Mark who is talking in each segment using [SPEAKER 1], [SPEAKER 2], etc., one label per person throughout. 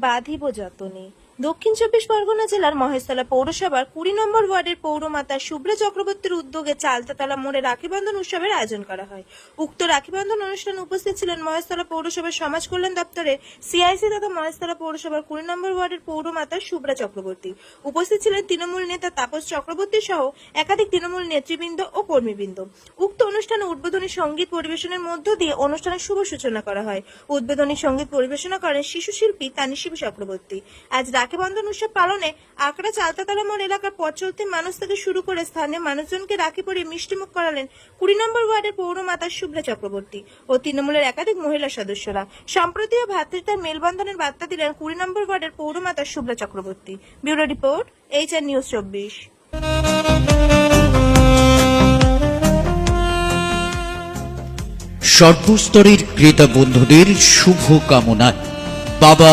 [SPEAKER 1] বাধিব যতনে। দক্ষিণ চব্বিশ পরগনা জেলার মহেশতলা পৌরসভার কুড়ি নম্বর ওয়ার্ডের পৌরমাতা শুভ্রা চক্রবর্তীর উদ্যোগে চালতাতলা মোড়ে রাখিবন্ধন উৎসবের আয়োজন করা হয়। উক্ত রাখিবন্ধন অনুষ্ঠানে উপস্থিত ছিলেন মহেশতলা পৌরসভার সমাজ কল্যাণ দপ্তরের সিআইসি তথা মহেশতলা পৌরসভার কুড়ি নম্বর ওয়ার্ডের পৌরমাতা শুভ্রা চক্রবর্তী। উপস্থিত ছিলেন তৃণমূল নেতা তাপস চক্রবর্তী সহ একাধিক তৃণমূল নেতৃবৃন্দ ও কর্মীবৃন্দ। উক্ত অনুষ্ঠানে উদ্বোধনী সংগীত পরিবেশনের মধ্য দিয়ে অনুষ্ঠানের শুভ সূচনা করা হয়। উদ্বোধনী সংগীত পরিবেশনা করেন শিশু শিল্পী তানিশিব চক্রবর্তী। আজ রাখি বন্ধন উৎসব পালনে আকড়া চালতাতলা মোড় এলাকার পথ মানুষ থেকে শুরু করে স্থানীয় মানুষজনকে রাখি পরিয়ে মিষ্টিমুখ করালেন কুড়ি নম্বর ওয়ার্ডের পৌরমাতা শুভ্রা চক্রবর্তী ও তৃণমূলের একাধিক মহিলা সদস্যরা। সম্প্রতি ও মেলবন্ধনের বার্তা দিলেন কুড়ি নম্বর ওয়ার্ডের পৌরমাতা Shubhra Chakraborty. Bureau report H R news চব্বিশ।
[SPEAKER 2] সর্বস্তরের ক্রেতা বন্ধুদের শুভ কামনায় বাবা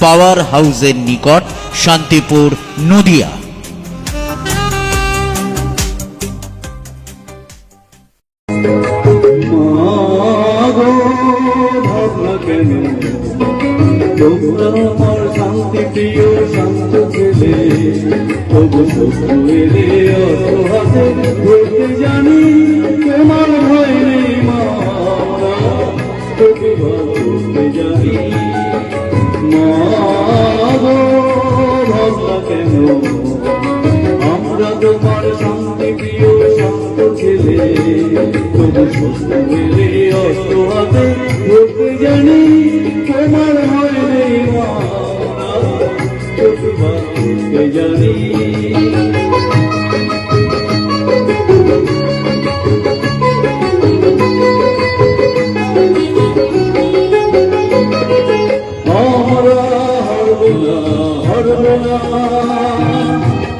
[SPEAKER 2] পাওয়ার হাউসের নিকট শান্তিপুর নদিয়া।
[SPEAKER 3] জানি জানি তোমার ভয় নেই মা। প্রতিবাদ করতে জানি? আমরা হারব না হারব না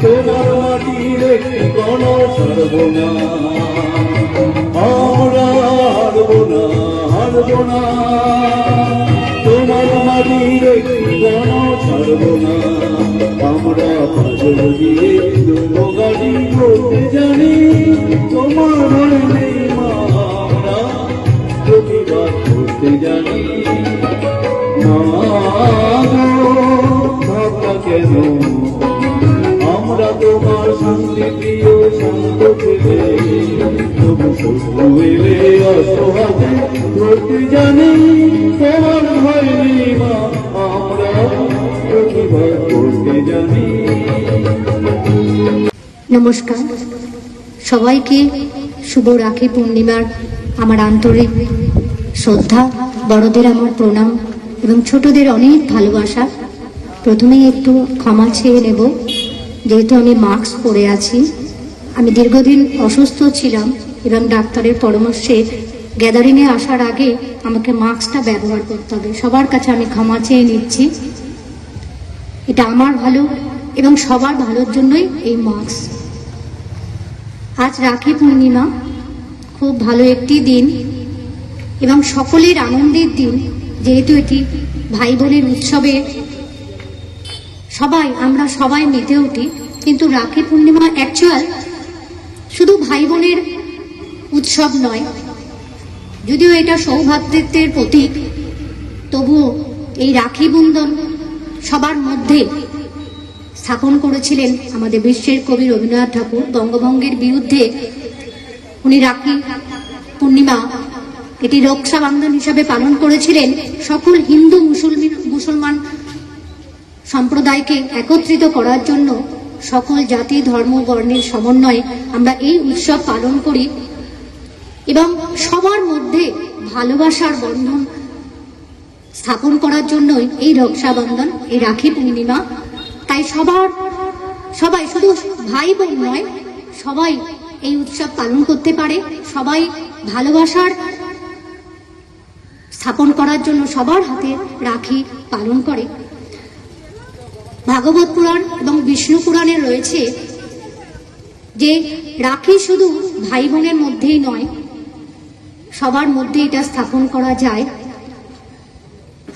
[SPEAKER 3] তোমার মাটির একটি গণ ছাড়ব না আমরা হারব না হারব না। তোমার মাটির একটি গণ ছাড়ব না। আমরা পাজল দিয়ে গাড়ি
[SPEAKER 4] নমস্কার। সবাইকে শুভ রাখি পূর্ণিমার আমার আন্তরিক শ্রদ্ধা, বড়দের আমার প্রণাম এবং ছোটদের অনেক ভালোবাসা। প্রথমেই একটু ক্ষমা চেয়ে নেব, যেহেতু আমি মাস্ক পরে আছি। আমি দীর্ঘদিন অসুস্থ ছিলাম এবং ডাক্তারের পরামর্শে গ্যাদারিংয়ে আসার আগে আমাকে মাস্কটা ব্যবহার করতে হবে। সবার কাছে আমি ক্ষমা চেয়ে নিচ্ছি। এটা আমার ভালো এবং সবার ভালোর জন্যই এই মাস্ক। আজ রাখি পূর্ণিমা। খুব ভালো একটি দিন এবং সকলের আনন্দের দিন। যেহেতু এটি ভাই বোনের উৎসবে সবাই, আমরা সবাই মেতে উঠি। কিন্তু রাখি পূর্ণিমা অ্যাকচুয়াল শুধু ভাই বোনের উৎসব নয়। যদিও এটা সৌভাতৃত্বের প্রতীক, তবুও এই রাখি বন্ধন সবার মধ্যে স্থাপন করেছিলেন আমাদের বিশ্বের কবি রবীন্দ্রনাথ ঠাকুর। বঙ্গভঙ্গের বিরুদ্ধে উনি রাখি পূর্ণিমা, এটি রক্ষাবন্ধন হিসাবে পালন করেছিলেন সকল হিন্দু মুসলমান মুসলমান সম্প্রদায়কে একত্রিত করার জন্য সকল জাতি, ধর্ম, বর্ণের সমন্বয়ে আমরা এই উৎসব পালন করি। এবং সবার মধ্যে ভালোবাসার বন্ধন স্থাপন করার জন্যই এই রক্ষাবন্ধন, এই রাখি পূর্ণিমা। তাই সবার, সবাই শুধু ভাই বোন নয়, সবাই এই উৎসব পালন করতে পারে। সবাই ভালোবাসার স্থাপন করার জন্য সবার হাতে রাখি পালন করে। ভাগবত পুরাণ এবং বিষ্ণু পুরাণে রয়েছে যে রাখি শুধু ভাই বোনের মধ্যেই নয় সবার মধ্যে এটা স্থাপন করা যায়।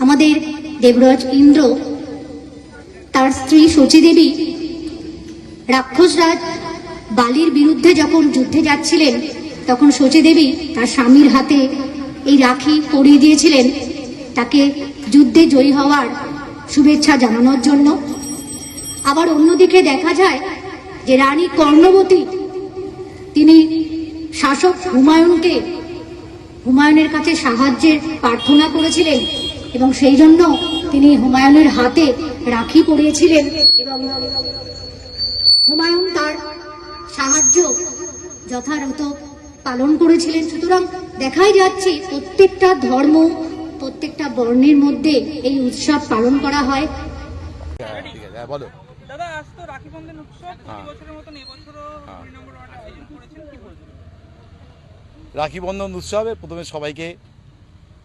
[SPEAKER 4] আমাদের দেবরাজ ইন্দ্র, তার স্ত্রী শচীদেবী, রাক্ষসরাজ বালির বিরুদ্ধে যখন যুদ্ধে যাচ্ছিলেন, তখন শচীদেবী তার স্বামীর হাতে এই রাখি পরিয়ে দিয়েছিলেন। তাকে যুদ্ধে জয়ী হওয়ার শুভেচ্ছা জানানোর জন্য। আবার অন্যদিকে দেখা যায় যে রানী কর্ণবতী, তিনি শাসক হুমায়ুনকে হুমায়ুনের কাছে সাহায্যের প্রার্থনা করেছিলেন এবং সেই জন্য তিনি হুমায়ুনের হাতে রাখি পরিয়েছিলেন এবং হুমায়ুন তার সাহায্য যথাযথ পালন করেছিলেন সুতরাং দেখাই যাচ্ছে প্রত্যেকটা ধর্ম প্রত্যেকটা বর্ণের মধ্যে এই উৎসব পালন করা হয়
[SPEAKER 5] হ্যাঁ, হ্যাঁ বলো
[SPEAKER 6] দাদা আজ তো রাখি বন্ধন উৎসব প্রতি
[SPEAKER 5] হ্যাঁ।
[SPEAKER 6] বছরের মতন এবছরও। নম্বর করেছেন কি বলবেন
[SPEAKER 5] রাখি বন্ধন উৎসবে প্রথমে সবাইকে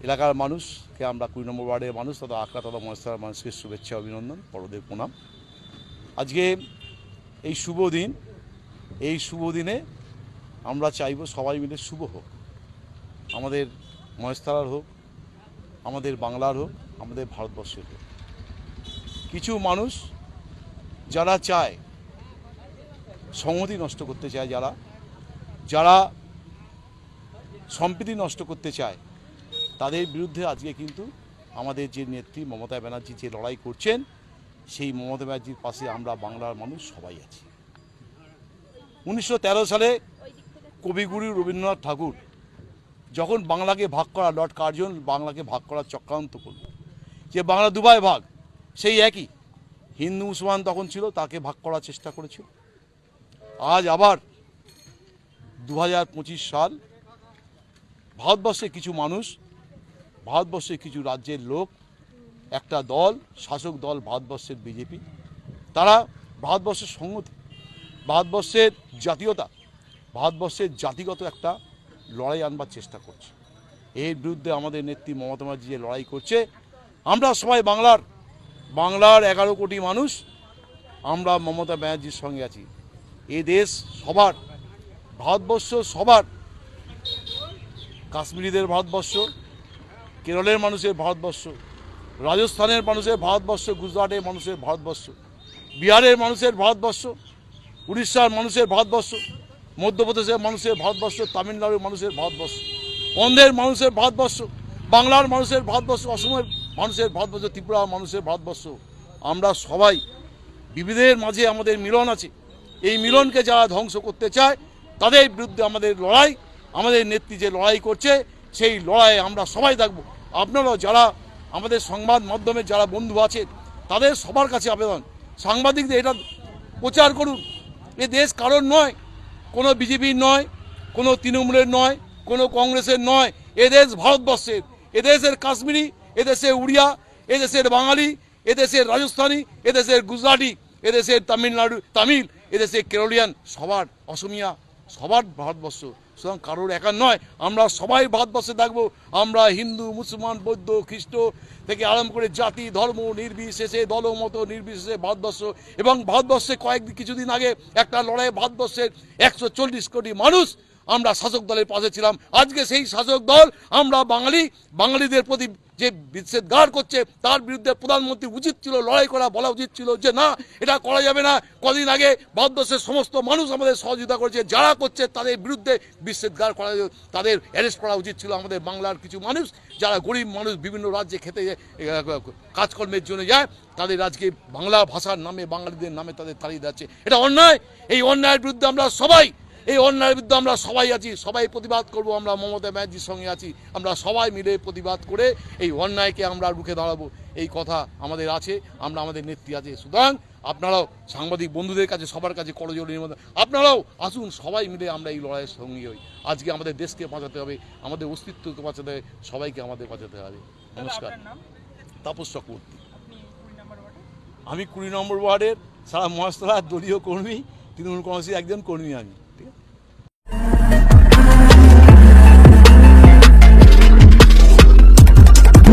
[SPEAKER 5] এলাকার মানুষকে আমরা কুড়ি নম্বর ওয়ার্ডের মানুষ তথা আখড়া তথা মহেশতলার মানুষকে শুভেচ্ছা, অভিনন্দন, বড়দের প্রণাম। আজকে এই শুভ দিন, এই শুভ দিনে আমরা চাইব সবাই মিলে শুভ হোক। আমাদের মহেশতলার হোক, আমাদের বাংলার হোক, আমাদের ভারতবর্ষের হোক। কিছু মানুষ যারা চায়, সংহতি নষ্ট করতে চায় যারা যারা সম্প্রীতি নষ্ট করতে চায়, তাদের বিরুদ্ধে আজকে কিন্তু আমাদের যে নেত্রী মমতা ব্যানার্জি যে লড়াই করছেন, সেই মমতা ব্যানার্জির পাশে আমরা বাংলার মানুষ সবাই আছি। উনিশশো তেরো সালে কবিগুরু রবীন্দ্রনাথ ঠাকুর যখন বাংলাকে ভাগ করা, লর্ড কার্জন বাংলাকে ভাগ করার চক্রান্ত করল, যে বাংলা দুবাই ভাগ, সেই একই। হিন্দু, মুসলমান তখন ছিল, তাকে ভাগ করার চেষ্টা করেছিল। আজ আবার দু হাজার পঁচিশ সাল ভারতবর্ষের কিছু মানুষ ভারতবর্ষের কিছু রাজ্যের লোক, একটা দল, শাসক দল ভারতবর্ষের বিজেপি। তারা ভারতবর্ষের সংহতি, ভারতবর্ষের জাতীয়তা, ভারতবর্ষের জাতিগত একটা লড়াই আনবার চেষ্টা করছে। এর বিরুদ্ধে আমাদের নেত্রী মমতা ব্যানার্জি যে লড়াই করছে, আমরা সবাই বাংলার বাংলার এগারো কোটি মানুষ, আমরা মমতা ব্যানার্জির সঙ্গে আছি। এ দেশ সবার, ভারতবর্ষ সবার কাশ্মীরিদের ভারতবর্ষ কেরলের মানুষের ভারতবর্ষ রাজস্থানের মানুষের ভারতবর্ষ গুজরাটের মানুষের ভারতবর্ষ বিহারের মানুষের ভারতবর্ষ উড়িষ্যার মানুষের ভারতবর্ষ মধ্যপ্রদেশের মানুষের ভারতবর্ষ তামিলনাড়ুর মানুষের ভারতবর্ষ অন্ধ্রের মানুষের ভারতবর্ষ বাংলার মানুষের ভারতবর্ষ অসমের মানুষের ভারতবর্ষ ত্রিপুরার মানুষের ভারতবর্ষ আমরা সবাই বিবিধের মাঝে আমাদের মিলন আছে এই মিলনকে যারা ধ্বংস করতে চায় তাদের বিরুদ্ধে আমাদের লড়াই আমাদের নেত্রী যে লড়াই করছে, সেই লড়াইয়ে আমরা সবাই থাকব। আপনারাও যারা আমাদের সংবাদ মাধ্যমে যারা বন্ধু আছে তাদের সবার কাছে আবেদন। সাংবাদিকদের এটা প্রচার করুন। এ দেশ কারোর নয়, কোনো বিজেপির নয়, কোনো তৃণমূলের নয়, কোনো কংগ্রেসের নয়। এদেশ ভারতবর্ষের। এদেশের কাশ্মীরি এদেশের উড়িয়া এদেশের বাঙালি এদেশের রাজস্থানী এদেশের গুজরাটি এদেশের তামিলনাড়ু, তামিল এদেশের কেরলিয়ান, সবার অসমিয়া। সবার ভারতবর্ষ। সুতরাং কারোর একা নয়, আমরা সবাই ভারতবর্ষে থাকব। আমরা হিন্দু, মুসলমান, বৌদ্ধ, খ্রিস্ট থেকে আরম্ভ করে জাতি, ধর্ম নির্বিশেষে, দলমত নির্বিশেষে ভারতবর্ষ। এবং ভারতবর্ষে কয়েকদিন কিছুদিন আগে একটা লড়াই ভারতবর্ষের একশো চল্লিশ কোটি মানুষ আমরা শাসক দলের পাশে ছিলাম। আজকে সেই শাসক দল আমরা বাঙালি, বাঙালিদের প্রতি যে বিচ্ছেদগার করছে, তার বিরুদ্ধে প্রধানমন্ত্রী উচিত ছিল লড়াই করা, বলা উচিত ছিল যে না, এটা করা যাবে না। কদিন আগে ভারতবর্ষের সমস্ত মানুষ আমাদের সহযোগিতা করেছে, যারা করছে তাদের বিরুদ্ধে বিচ্ছেদগার করা, তাদের অ্যারেস্ট করা উচিত ছিল আমাদের বাংলার কিছু মানুষ। যারা গরিব মানুষ বিভিন্ন রাজ্যে খেতে কাজকর্মের জন্য যায়, তাদের আজকে বাংলা ভাষার নামে, বাঙালিদের নামে তাদের তাড়িয়ে যাচ্ছে এটা অন্যায়। এই অন্যায়ের বিরুদ্ধে আমরা সবাই এই অন্যায়ের বিরুদ্ধে আমরা সবাই আছি সবাই প্রতিবাদ করব আমরা মমতা ব্যানার্জির সঙ্গে আছি আমরা সবাই মিলে প্রতিবাদ করে এই অন্যায়কে আমরা রুখে দাঁড়াবো এই কথা আমাদের আছে আমরা আমাদের নেত্রী আছে। সুতরাং আপনারাও সাংবাদিক বন্ধুদের কাছে সবার কাছে করজোড় নিবেদন। আপনারাও আসুন সবাই মিলে আমরা এই লড়াইয়ের সঙ্গী হই। আজকে আমাদের দেশকে বাঁচাতে হবে আমাদের অস্তিত্বকে বাঁচাতে হবে সবাইকে আমাদের বাঁচাতে হবে। নমস্কার। তাপস চক্রবর্তী। আমি কুড়ি নম্বর ওয়ার্ডের সারা মহাস্তলার দলীয় কর্মী তৃণমূল কংগ্রেসের একজন কর্মী আমি।